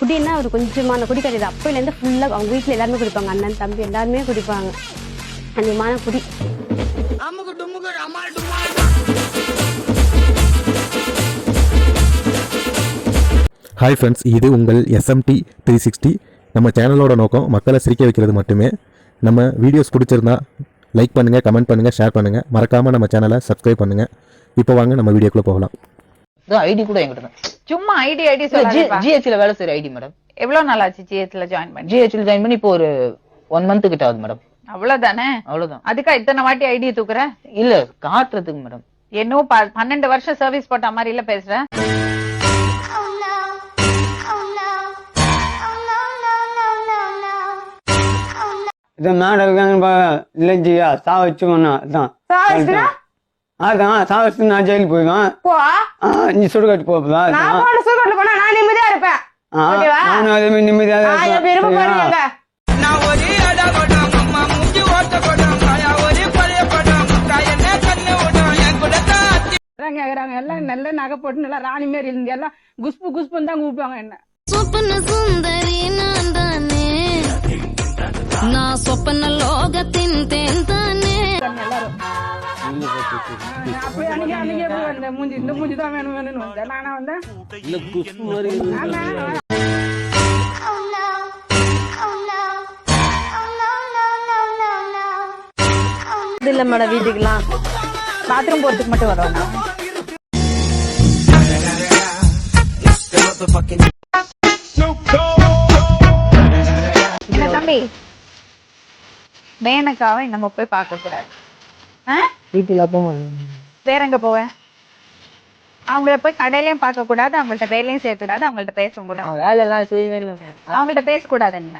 குடின்னா அவர் கொஞ்சமான குடி கிடையாது. அப்போலேருந்து ஃபுல்லாக அவங்க வீட்டில் எல்லாருமே குடிப்பாங்க. அண்ணன் தம்பி எல்லாருமே குடிப்பாங்க. அதிகமான குடி. ஹாய் ஃப்ரெண்ட்ஸ் இது உங்கள் எஸ்எம்டி த்ரீ சிக்ஸ்டி நம்ம சேனலோட நோக்கம் மக்களை சிரிக்க வைக்கிறது மட்டுமே. நம்ம வீடியோஸ் பிடிச்சிருந்தா லைக் பண்ணுங்கள் கமெண்ட் பண்ணுங்கள் ஷேர் பண்ணுங்கள் மறக்காமல் நம்ம சேனலை சப்ஸ்கிரைப் பண்ணுங்கள் இப்போ வாங்க நம்ம வீடியோக்குள்ளே போகலாம். ஐடி கூட என்கிட்ட தான். சும்மா ஐடி ஐடி ஜிஹெச்ல வேலை செய்யற ஐடி மேடம் எவ்வளவு நாள் ஆச்சு ஜிஹெச்ல ஜாயின் பண்ணி ஜிஹெச்ல ஜாயின் பண்ணி இப்போ ஒரு ஒன் மந்த் கிட்ட ஆகுது மேடம் அவ்வளவுதானே அவ்வளவுதான் அதுக்கா இத்தனை வாட்டி ஐடி தூக்குற இல்ல காட்டுறதுக்கு மேடம் என்னோ ப- பன்னெண்டு வருஷம் சர்வீஸ் போட்ட மாதிரி இல்ல பேசுற no. No. No, no, no, no, no. No. இது மேடம் இருக்காங்க இல்லைஜியா சா வச்சுக்கோண்ணா அதான்? அதான் சா வச்சு நான் ஜெயிலுக்கு போயிடுவேன் போ. ஆ, நீ சுடுகாட்டு போப்பதா நான் போன சூப்பர்ல போனா நான் நிம்மதியா இருப்பேன்? நானும் அதே மாதிரி நிம்மதியாக நான் என் விருப்பம் பாருங்க கேக்குறாங்க எல்லாம் நல்ல நகை போட்டு நல்லா ராணி மாரி இருந்து எல்லாம் குஷ்பு குஷ்புன்னு தான் கூப்பிடுவாங்க என்ன. சொப்பன அப்படியே அன்னைக்கு அன்னைக்கு எப்படி வந்தேன் மூஞ்சி இந்த மூஞ்சி தான் வேணும் வேணும்னு வந்தேன் நானா வந்தேன். Oh. இது இல்லை மேடம் வீட்டுக்கெல்லாம் பாத்ரூம் போறதுக்கு மட்டும் வருவானா என்ன தம்பி மேனக்காவை நம்ம போய் பார்க்க கூடாது? வீட்டுல அப்போ வேற எங்க போவேன் அவங்கள போய் கடையிலயும் பார்க்க கூடாது அவங்கள்ட்ட வேலையும் செய்ய கூடாது அவங்கள்ட்ட பேச கூடாது வேலை எல்லாம் செய்யவே இல்லை. அவங்கள்ட்ட பேசக்கூடாது என்ன?